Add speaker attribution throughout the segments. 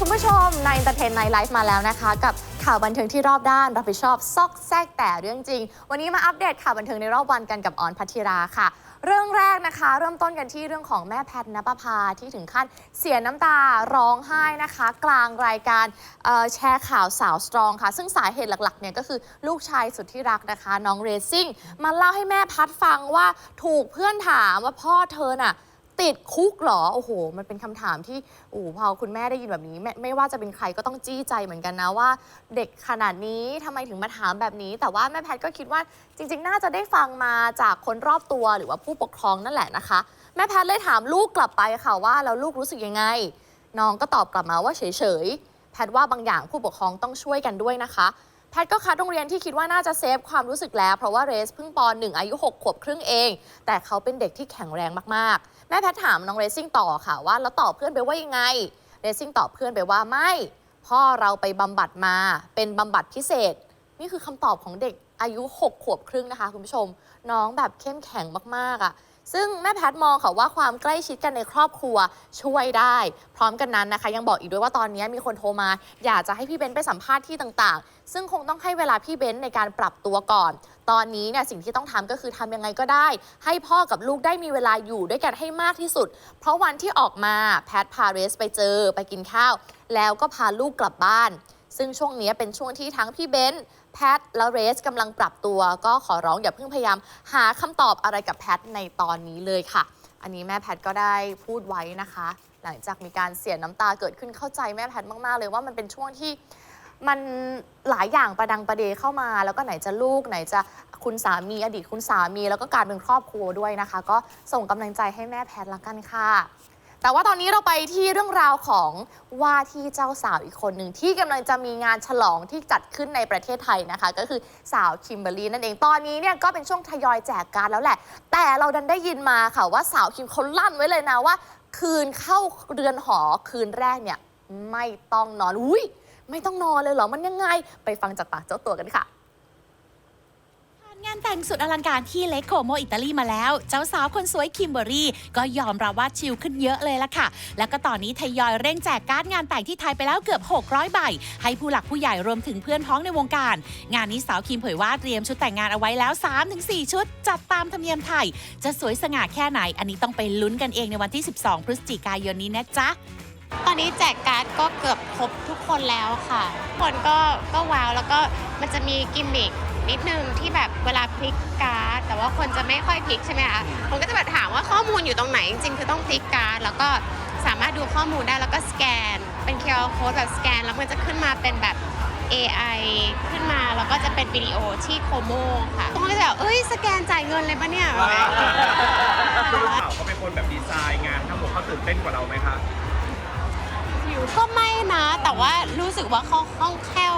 Speaker 1: คุณผู้ชมใน Entertain Night Life มาแล้วนะคะ กับข่าวบันเทิงที่รอบด้าน รับผิดชอบซอกแซกแต่เรื่องจริง วันนี้มาอัปเดตข่าวบันเทิงในรอบวันกันกับออนพัทธิราค่ะ เรื่องแรกนะคะ เริ่มต้นกันที่เรื่องของแม่แพทย์นปภาที่ถึงขั้นเสียน้ำตาร้องไห้นะคะ กลางรายการแชร์ข่าวสาวสตรองค่ะ ซึ่งสาเหตุหลักๆเนี่ยก็คือลูกชายสุดที่รักนะคะ น้องเรซิ่งมาเล่าให้แม่พัดฟังว่าถูกเพื่อนถามว่าพ่อเธอน่ะ ติดคุกเหรอ โอ้โห มันเป็นคำถามที่โอ้โหพอคุณแม่ได้ยินแบบนี้ไม่ไม่ว่าจะเป็นใครก็ต้องจี้ใจเหมือนกันนะว่า เด็กขนาดนี้ทำไมถึงมาถามแบบนี้ แต่ว่าแม่แพทย์ก็คิดว่าจริง ๆ น่าจะได้ฟังมาจากคนรอบตัวหรือว่าผู้ปกครองนั่นแหละนะคะ แม่แพทย์เลยถามลูกกลับไปค่ะว่าแล้วลูกรู้สึกยังไง น้องก็ตอบกลับมาว่าเฉยๆ แพทย์ว่าบางอย่างผู้ปกครองต้องช่วยกันด้วยนะคะ แพทก็คัดโรงเรียนที่คิดว่าน่าจะเซฟความรู้สึกแล้ว เพราะว่าเรสเพิ่งป .1 อายุ 6 ขวบครึ่งเอง แต่เขาเป็นเด็กที่แข็งแรงมากๆ แม่แพทถามน้องเรซิ่งต่อค่ะว่าแล้วตอบเพื่อนไปว่ายังไง เรซิ่งตอบเพื่อนไปว่าไม่ พ่อเราไปบำบัดมาเป็นบำบัดพิเศษ นี่คือคำตอบของเด็กอายุ 6 ขวบครึ่งนะคะคุณผู้ชม น้องแบบเข้มแข็งมากๆอะ ซึ่งแม่แพทย์มองค่ะว่าความใกล้ชิดกันในครอบครัวช่วยได้ พร้อมกันนั้นนะคะ ยังบอกอีกด้วยว่าตอนนี้มีคนโทรมา อยากจะให้พี่เบนซ์ไปสัมภาษณ์ที่ต่างๆ ซึ่งคงต้องให้เวลาพี่เบนซ์ในการปรับตัวก่อน ตอนนี้เนี่ยสิ่งที่ต้องทำก็คือทำยังไงก็ได้ ให้พ่อกับลูกได้มีเวลาอยู่ด้วยกันให้มากที่สุด เพราะวันที่ออกมาแพทย์พาเรสไปเจอไปกินข้าว แล้วก็พาลูกกลับบ้าน ซึ่งช่วงนี้เป็นช่วงที่ทั้งพี่เบนซ์ แพทและเรสกำลังปรับตัว ก็ขอร้องอย่าเพิ่งพยายามหาคำตอบอะไรกับแพทในตอนนี้เลยค่ะ อันนี้แม่แพทก็ได้พูดไว้นะคะ หลังจากมีการเสียน้ำตาเกิดขึ้นเข้าใจแม่แพทมากๆ เลยว่ามันเป็นช่วงที่มันหลายอย่างประดังประเดเข้ามา แล้วก็ไหนจะลูกไหนจะคุณสามีอดีตคุณสามี แล้วก็การเป็นครอบครัวด้วยนะคะ ก็ส่งกำลังใจให้แม่แพทละกันค่ะ แต่ว่าตอนนี้เราไปที่เรื่องราวของว่าที่เจ้าสาวอีกคนหนึ่งที่กำลังจะมีงานฉลองที่จัดขึ้นในประเทศไทยนะคะ ก็คือสาวคิมเบอร์รี่นั่นเองตอนนี้เนี่ยก็เป็นช่วงทยอยแจกการดแล้วแหละ แต่เราดันได้ยินมาค่ะว่าสาวคิมเขาลั่นไว้เลยนะว่า คืนเข้าเรือนหอคืนแรกเนี่ยไม่ต้องนอนอุ้ยไม่ต้องนอนเลยเหรอมันยังไง ไปฟังจากปากเจ้าตัวกันค่ะ
Speaker 2: งานแต่งสุดอลังการที่เลคโคโมอิตาลีมาแล้ว เจ้าสาวคนสวยคิมเบอรี่ ก็ยอมรับว่าชิลขึ้นเยอะเลยละค่ะ แล้วก็ตอนนี้ทยอยเร่งแจกการ์ดงานแต่งที่ไทยไปแล้วเกือบ 600 ใบ ให้ผู้หลักผู้ใหญ่รวมถึงเพื่อนพ้องในวงการ งานนี้สาวคิมเผยว่าเตรียมชุดแต่งงานเอาไว้แล้ว 3-4 ชุด จัดตามธรรมเนียมไทย จะสวยสง่าแค่ไหน อันนี้ต้องไปลุ้นกันเองในวันที่ 12 พฤศจิกายนนี้นะจ๊ะ
Speaker 3: ตอนนี้แจกการ์ดก็เกือบครบทุกคนแล้วค่ะคนก็ก็ว้าวแล้วก็มันจะมีกิมมิค นิดนึงที่แบบเวลาพลิกการ์ดแต่ว่าคนจะไม่ค่อยพลิกใช่ไหมคะคนก็จะแบบถามว่าข้อมูลอยู่ตรงไหนจริงๆคือต้องพลิกการ์ดแล้วก็สามารถดูข้อมูลได้แล้วก็สแกน เป็น QR code แบบสแกน แล้วมันจะขึ้นมาเป็นแบบ AI ขึ้นมาแล้วก็จะเป็นวิดีโอที่โคโมค่ะคนก็จะแบบเอ้ยสแกนจ่ายเงินเลยปะเนี่ย
Speaker 4: คือลูกสาวเขาเป็นคนแบบดีไซน์งานทั้งหมดเขาตื่นเต้นกว่าเราไหมคะ
Speaker 3: ก็ไม่นะ แต่ว่ารู้สึกว่าเขาคล่องแคล่ว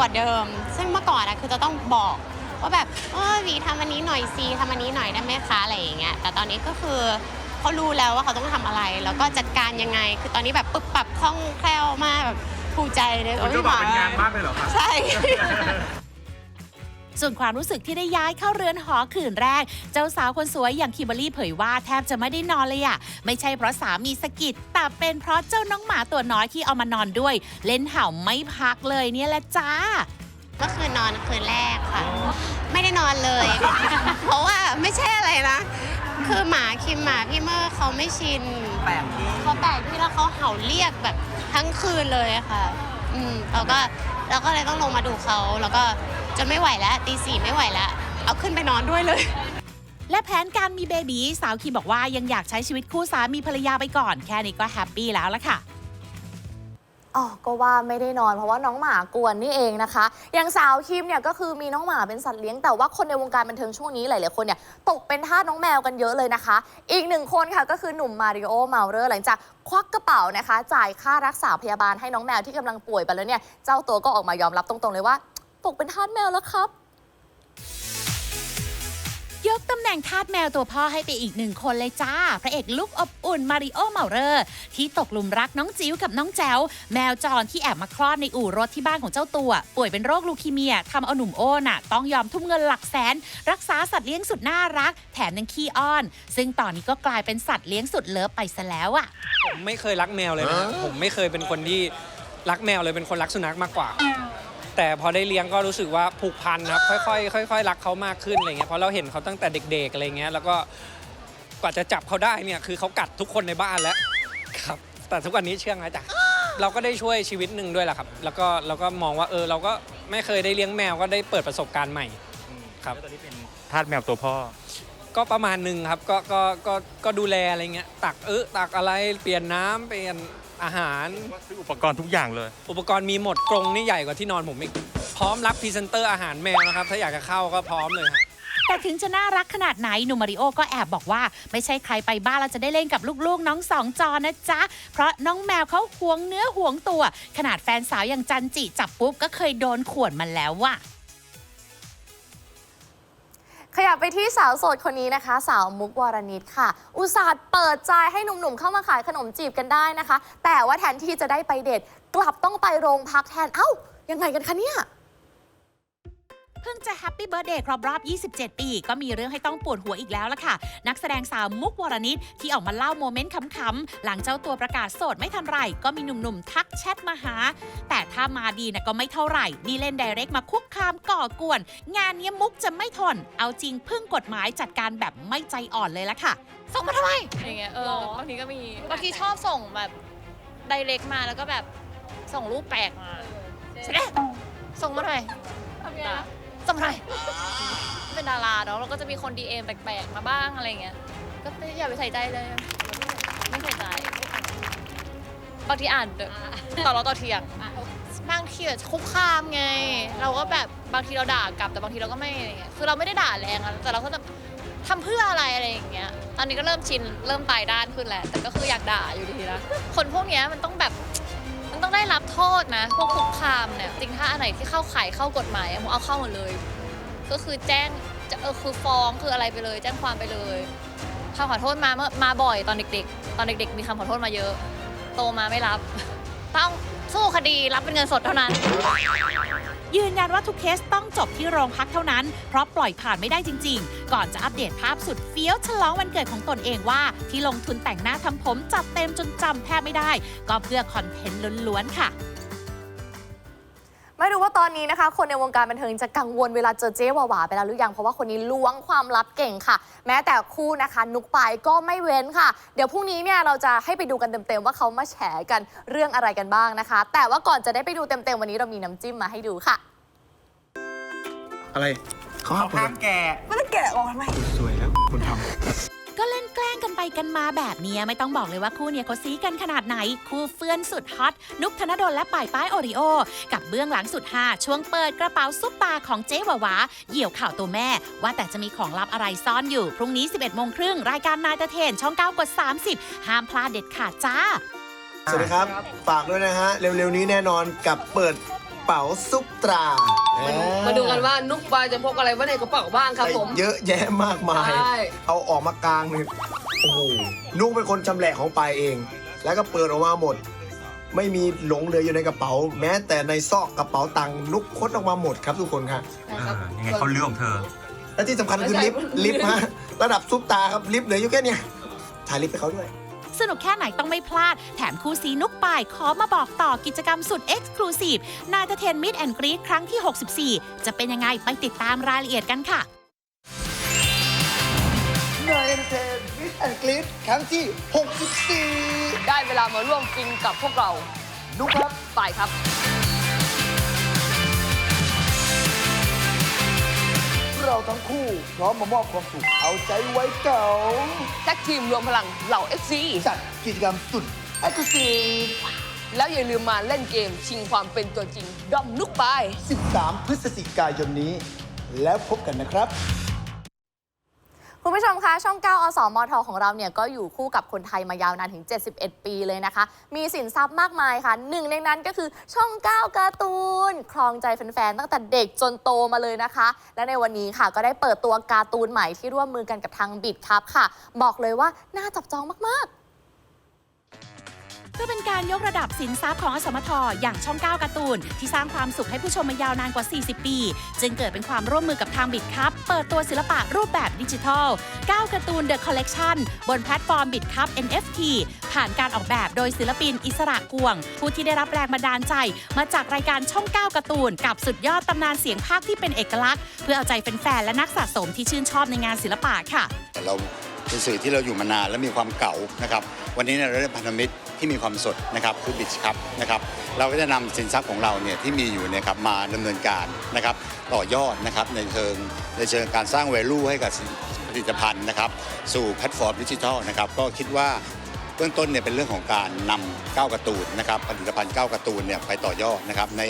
Speaker 3: กว่าเดิม ซึ่งเมื่อก่อนอะคือจะต้องบอกว่าแบบเออวีทำอันนี้หน่อยซีทำอันนี้หน่อยได้ไหมคะอะไรอย่างเงี้ยแต่ตอนนี้ก็คือเขารู้แล้วว่าเขาต้องทำอะไร แล้วก็จัดการยังไง คือตอนนี้แบบปึ๊บปรับคล่องแคล่วมากแบบภูมิใจเลย
Speaker 4: คุ
Speaker 3: โอ้
Speaker 4: ณ
Speaker 3: ย
Speaker 4: เจ้าบ่าวเป็นงานมากเลยเหรอคะ
Speaker 3: ใช่
Speaker 2: ส่วนความรู้สึกที่ได้ย้ายเข้าเรือนหอคืนแรก เจ้าสาวคนสวยอย่างคิมเบอรรี่เผยว่าแทบจะไม่ได้นอนเลยอะไม่ใช่เพราะสามีสะกิดแต่เป็นเพราะเจ้าน้องหมาตัวน้อยที่เอามานอนด้วย เล่นเห่าไม่พักเลยเนี่ยแหละจ้า
Speaker 3: เมื่อคืนนอนคืนแรกค่ะ ไม่ได้นอนเลย เพราะว่าไม่ใช่อะไรนะ คือหมาคิมหมาพี่เมอร์เขาไม่ชิน
Speaker 5: แปลกที่
Speaker 3: เขาแปลกที่แล้วเขาเห่าเรียกแบบทั้งคืนเลยอะค่ะ อืมเราก็ เราก็เลยต้องลงมาดูเขาแล้วก็จนไม่ไหวแล้วตีสี่ไม่ไหวแล้ว เอาขึ้นไปนอนด้วยเลย
Speaker 2: และแผนการมีเบบีสาวคิมบอกว่ายังอยากใช้ชีวิตคู่สามีภรรยาไปก่อน แค่นี้ก็แฮปปี้แล้วละค่ะ
Speaker 1: อ๋อก็ว่าไม่ได้นอนเพราะว่าน้องหมากวนนี่เองนะคะ อย่างสาวคิมเนี่ยก็คือมีน้องหมาเป็นสัตว์เลี้ยงแต่ว่าคนในวงการบันเทิงช่วงนี้หลายๆคนเนี่ยตกเป็นทาสน้องแมวกันเยอะเลยนะคะ อีกหนึ่งคนค่ะก็คือหนุ่มมาริโอเมาเรอร์หลังจากควักกระเป๋านะคะ จ่ายค่ารักษาพยาบาลให้น้องแมวที่กำลังป่วยไปแล้วเนี่ยเจ้าตัวก็ออกมายอมรับตรงๆเลยว่า ตกเป็นทาสแมวแล้วครับ
Speaker 2: ยกตำแหน่งทาสแมวตัวพ่อให้ไปอีกหนึ่งคนเลยจ้า พระเอกลุกอบอุ่นมาริโอเมาเรอร์ ที่ตกหลุมรักน้องจิ๋วกับน้องแจ๋วแมวจรที่แอบมาคลอดในอู่รถที่บ้านของเจ้าตัว ป่วยเป็นโรคลูคีเมียทำเอาหนุ่มโอ้น่ะ ต้องยอมทุ่มเงินหลักแสน รักษาสัตว์เลี้ยงสุดน่ารัก แถมยังขี้อ้อน ซึ่งตอนนี้ก็กลายเป็นสัตว์เลี้ยงสุดเลิฟไปซะแล้วอะ
Speaker 5: ผมไม่เคยรักแมวเลยนะผมไม่เคยเป็นคนที่รักแมวเลยเป็นคนรักสุนัขมากกว่า แต่พอได้เลี้ยงก็รู้สึกว่าผูกพันครับค่อยๆค่อยๆรักเขามากขึ้นอะไรเงี้ยเพราะเราเห็นเขาตั้งแต่เด็กๆอะไรเงี้ยแล้วก็กว่าจะจับเขาได้เนี่ยคือเขากัดทุกคนในบ้านแล้วครับ แต่ทุกวันนี้เชื่องแล้วจ้ะเราก็ได้ช่วยชีวิตหนึ่งด้วยแหละครับ แล้วก็เราก็มองว่าเออเราก็ไม่เคยได้เลี้ยงแมวก็ได้เปิดประสบการณ์ใหม่ ครับ
Speaker 4: แล้วตอนนี้เป็นทาสแมวตัวพ่อ
Speaker 5: ก็ประมาณหนึ่งครับก็ก็ก็ก็ดูแลอะไรเงี้ยตักเออตักอะไรเปลี่ยนน้ำเปลี่ยน อาหาร
Speaker 4: ซื้ออุปกรณ์ทุกอย่างเลย
Speaker 5: อุปกรณ์มีหมดกรงนี่ใหญ่กว่าที่นอนผมอีก พร้อมรับพรีเซนเตอร์อาหารแมวนะครับ ถ้าอยากจะเข้าก็พร้อมเลยฮะ
Speaker 2: แต่ถึงจะน่ารักขนาดไหนหนุ่มมาริโอก็แอบบอกว่า ไม่ใช่ใครไปบ้านแล้วจะได้เล่นกับลูกๆ น้องสองจอนะจ๊ะ เพราะน้องแมวเขาหวงเนื้อหวงตัว ขนาดแฟนสาวอย่างจันจิจับปุ๊บก็เคยโดนข่วนมันแล้วว่ะ
Speaker 1: ขยับไปที่สาวโสดคนนี้นะคะ สาวมุกวรณิตค่ะ อุตส่าห์เปิดใจให้หนุ่มๆเข้ามาขายขนมจีบกันได้นะคะ แต่ว่าแทนที่จะได้ไปเดทกลับต้องไปโรงพักแทนเอ้ายังไงกันคะเนี่ย
Speaker 2: เพิ่งจะแฮปปี้เบิร์ a เดย์ครบรอบ 27 ปี ก็มีเรื่องให้ต้องปวดหัวอีกแล้วล่ะค่ะ นักแสดงสาวมุกวรณิตที่ออกมาเล่าโมเมนต์ขำๆ หลังเจ้าตัวประกาศโสดไม่ทันไร ก็มีหนุ่มๆ ทักแชทมาหา แต่ถ้ามาดีนะก็ไม่เท่าไหร่ นี่เล่นไดเรกมาคุกคามก่อกวน งานเนี้ยมุกจะไม่ทน เอาจริงพึ่งกฎหมายจัดการแบบไม่ใจอ่อนเลยละค่ะ
Speaker 6: ส่งมาทำไมอย่างเงี้ยเออบางทีก็มีบางทีชอบส่งแบบไดเรกมาแล้วก็แบบส่งรูปแปลกมาเสร็จแล้วส่งมาหน่อยด่าส่งมา หน่อยเป็นดาราเนาะเราก็จะมีคน DM แปลกๆมาบ้างอะไรเงี้ย ก็อย่าไปใส่ใจเลย ไม่ใส่ใจ บางทีอ่านต่อเราต่อเทียง บางทีแบบคุกคามไง เราก็แบบบางทีเราด่ากลับแต่บางทีเราก็ไม่อะไรเงี้ย คือเราไม่ได้ด่าแรงอะแต่เราก็จะทำเพื่ออะไรอะไรอย่างเงี้ย ตอนนี้ก็เริ่มชิน เริ่มตายด้านขึ้นแหละ แต่ก็คืออยากด่าอยู่ดีนะ คนพวกเนี้ยมันต้องแบบมันต้อง ได้รับโทษนะ พวกคุกคามเนี่ยจริงถ้าอันไหนที่เข้าข่ายเข้ากฎหมายผมเอาเข้าหมดเลย ก็คือแจ้งจะเออคือฟ้องคืออะไรไปเลย แจ้งความไปเลยคำขอโทษมาเมื่อมาบ่อยตอนเด็ก ๆ ตอนเด็ก ๆ มีคำขอโทษมาเยอะ โตมาไม่รับ ต้องสู้คดีรับเป็นเงินสดเท่านั้น
Speaker 2: ยืนยันว่าทุกเคสต้องจบที่โรงพักเท่านั้น เพราะปล่อยผ่านไม่ได้จริง ๆ ก่อนจะอัปเดตภาพสุดเฟี้ยวฉลองวันเกิดของตนเองว่า ที่ลงทุนแต่งหน้าทำผมจัดเต็มจนจำแทบไม่ได้ ก็เพื่อคอนเทนต์ล้วนๆค่ะ
Speaker 1: ไม่รู้ว่าตอนนี้นะคะ คนในวงการบันเทิงจะกังวลเวลาเจอเจ๊วาวาไปแล้วหรือยังเพราะว่าคนนี้ล้วงความลับเก่งค่ะ แม้แต่คู่นะคะ นุกปายก็ไม่เว้นค่ะ เดี๋ยวพรุ่งนี้เนี่ยเราจะให้ไปดูกันเต็มๆว่าเขามาแฉกันเรื่องอะไรกันบ้างนะคะ แต่ว่าก่อนจะได้ไปดูเต็มๆวันนี้เรามีน้ำจิ้มมาให้ดูค่ะ
Speaker 7: อะไรเขาห้าม
Speaker 4: ห้ามแก่
Speaker 7: สวยแล้วคุณท
Speaker 2: ก็เล่นแกล้งกันไปกันมาแบบเนี้ยไม่ต้องบอกเลยว่าคู่เนี้ยเขาซีกันขนาดไหน คู่เฟื่อนสุดฮอตนุกธนดลและป่ายป้ายโอริโอ กับเบื้องหลังสุดฮาช่วงเปิดกระเป๋าซุปตาของเจ๊วาวาเหี่ยวข่าวตัวแม่ ว่าแต่จะมีของลับอะไรซ่อนอยู่ พรุ่งนี้ 11โมงครึ่งรายการนายตะเทนช่อง 9 กด 30 ห้ามพลาดเด็ดขาดจ้า
Speaker 7: สวัสดีครับ ฝากด้วยนะฮะ เร็วๆนี้แน่นอนกับเปิด เป๋าซุปตรา
Speaker 8: มาดูกันว่านุกบายจะพกอะไรไว้ในกระเป๋าบ้างครับผม
Speaker 7: เยอะแยะมากมาย
Speaker 8: ใช่
Speaker 7: เอาออกมากลางเลยโอ้โหนุกเป็นคนชำแหละของปายเอง แล้วก็เปิดออกมาหมด ไม่มีหลงเหลืออยู่ในกระเป๋า แม้แต่ในซอกกระเป๋าตังค์นุกคดออกมาหมดครับทุกคนครับ
Speaker 4: ยังไงเขาเรื่องของเธอ
Speaker 7: และที่สำคัญคือลิฟต์ลิฟต์ฮะระดับซุปตาครับลิฟต์เหลืออยู่แค่เนี้ยถ่ายลิฟต์ให้เขาด้วย
Speaker 2: สนุกแค่ไหนต้องไม่พลาด แถมคู่ซีนุกป่ายขอมาบอกต่อกิจกรรมสุดเอ็กซ์คลูซีฟนายตะเทนมิดแอนกรีดครั้งที่ 64 จะเป็นยังไงไปติดตามรายละเอียดกันค่ะ
Speaker 7: นายเอนเตอร์มิสแอนกลิสครั้งที่ 64
Speaker 8: ได้เวลามาร่วมฟินกับพวกเรา
Speaker 7: นุกครับ
Speaker 8: ไปครับ
Speaker 7: เราทั้งคู่ พร้อมมามอบความสุขเอาใจไว้เก่า
Speaker 8: แท็กทีมรวมพลังเหล่า FC
Speaker 7: จัดกิจกรรมสุดเอ็กซ์คลูซีฟ
Speaker 8: แล้วอย่าลืมมาเล่นเกมชิงความเป็นตัวจริงด้อมนุกบาย
Speaker 7: 13 พฤศจิกายนนี้ แล้วพบกันนะครับ
Speaker 1: คุณผู้ชมคะ ช่อง 9 อสมทของเราเนี่ยก็อยู่คู่กับคนไทยมายาวนานถึง 71 ปีเลยนะคะ มีสินทรัพย์มากมายค่ะหนึ่งในนั้นก็คือช่อง 9 การ์ตูน ครองใจแฟนๆ ตั้งแต่เด็กจนโตมาเลยนะคะ และในวันนี้ค่ะก็ได้เปิดตัวการ์ตูนใหม่ที่ร่วมมือกันกับทางบิดครับค่ะ บอกเลยว่าน่าจับจองมากๆ
Speaker 2: พื่อเป็นการยกระดับสินทรัพย์ของอสมทอย่างช่อง9การ์ตูน ที่สร้างความสุขให้ผู้ชมมายาวนานกว่า 40 ปี จึงเกิดเป็นความร่วมมือกับทางบิดครับ เปิดตัวศิลปะรูปแบบดิจิทัล9การ์ตูน The Collection บนแพลตฟอร์มบิดครับ NFT ผ่านการออกแบบโดยศิลปินอิสระกวง ผู้ที่ได้รับแรงบันดาลใจ มาจากรายการช่อง9การ์ตูน กับสุดยอดตำนานเสียงภาคที่เป็นเอกลักษณ์ เพื่อเอาใจแฟนๆและนักสะสมที่ชื่นชอบในงานศิลปะค่ะ
Speaker 9: เราเป็นสื่อที่เราอยู่มานานและมีความเก่านะครับ วันนี้เนี่ยเราได้พันธมิตร ที่มีความสดนะครับคือบิชครับนะครับเราก็จะนำสินทรัพย์ของเราเนี่ยที่มีอยู่เนี่ยครับมาดำเนินการนะครับต่อยอดนะครับในเชิงในเชิงการสร้าง value ให้กับผลิตภัณฑ์นะครับสู่แพลตฟอร์มดิจิทัลนะครับก็คิดว่าเบื้องต้นเนี่ยเป็นเรื่องของการนำก้าวการ์ตูนนะครับผลิตภัณฑ์ก้าวการ์ตูนเนี่ยไปต่อยอดนะครับใน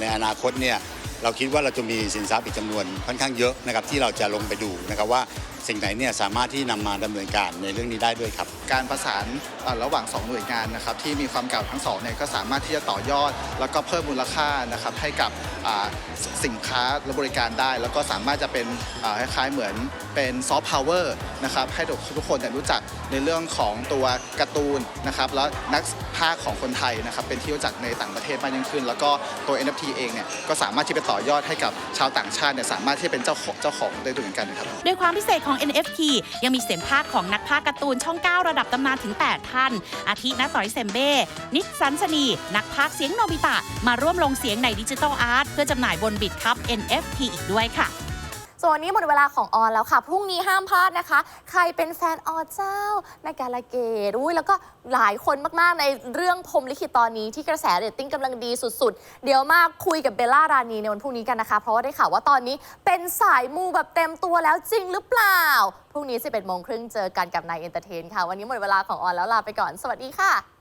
Speaker 9: ในอนาคตเนี่ยเราคิดว่าเราจะมีสินทรัพย์อีกจำนวนค่อนข้างเยอะนะครับที่เราจะลงไปดูนะครับว่าสิ่งไหนเนี่ยสามารถที่นำมาดำเนินการในเรื่องนี้ได้ด้วยครับ
Speaker 10: การประสานเอ่อระหว่าง 2 หน่วยงานนะครับที่มีความเก่าทั้งสองเนี่ยก็สามารถที่จะต่อยอด แล้วก็เพิ่มมูลค่านะครับให้กับอ่าสสินค้าและบริการได้ แล้วก็สามารถจะเป็นอ่าคล้ายๆเหมือนเป็นซอฟต์พาวเวอร์นะครับให้ทุกคนเนี่ยรู้จักในเรื่องของตัวการ์ตูนนะครับแล้วนักภาคของคนไทยนะครับเป็นที่รู้จักในต่างประเทศมากยิ่งขึ้น แล้วก็ตัว NFT เองเนี่ยก็สามารถที่ไปต่อยอดให้กับชาวต่างชาติเนี่ยสามารถที่จะเป็นเจ้าของเจ้าของได้ด้วยเหมือนกันครับ
Speaker 2: ด้วยความพิเศษของ NFT ยังมีเสียงภาคของนักภาคการ์ตูนช่อง 9 ระดับตำนานถึง 8 ท่าน อาทินาต่อยเซมเบ้ นิดสันสนี นักภาคเสียงโนบิตะ มาร่วมลงเสียงในดิจิทัลอาร์ตเพื่อจำหน่ายบนบิตคัพ NFT อีกด้วยค่ะ
Speaker 1: ส่วนวันนี้หมดเวลาของออนแล้วค่ะ พรุ่งนี้ห้ามพลาดนะคะ ใครเป็นแฟนออเจ้าในการละเกดอุ้ยแล้วก็หลายคนมากๆในเรื่องพรมลิขิตตอนนี้ที่กระแสเรตติ้งกำลังดีสุดๆ เดี๋ยวมาคุยกับเบลล่ารานีในวันพรุ่งนี้กันนะคะ เพราะว่าได้ข่าวว่าตอนนี้เป็นสายมูแบบเต็มตัวแล้วจริงหรือเปล่า พรุ่งนี้ 11โมงครึ่งเจอกันกับนายเอนเตอร์เทนค่ะ วันนี้หมดเวลาของออนแล้วลาไปก่อน สวัสดีค่ะ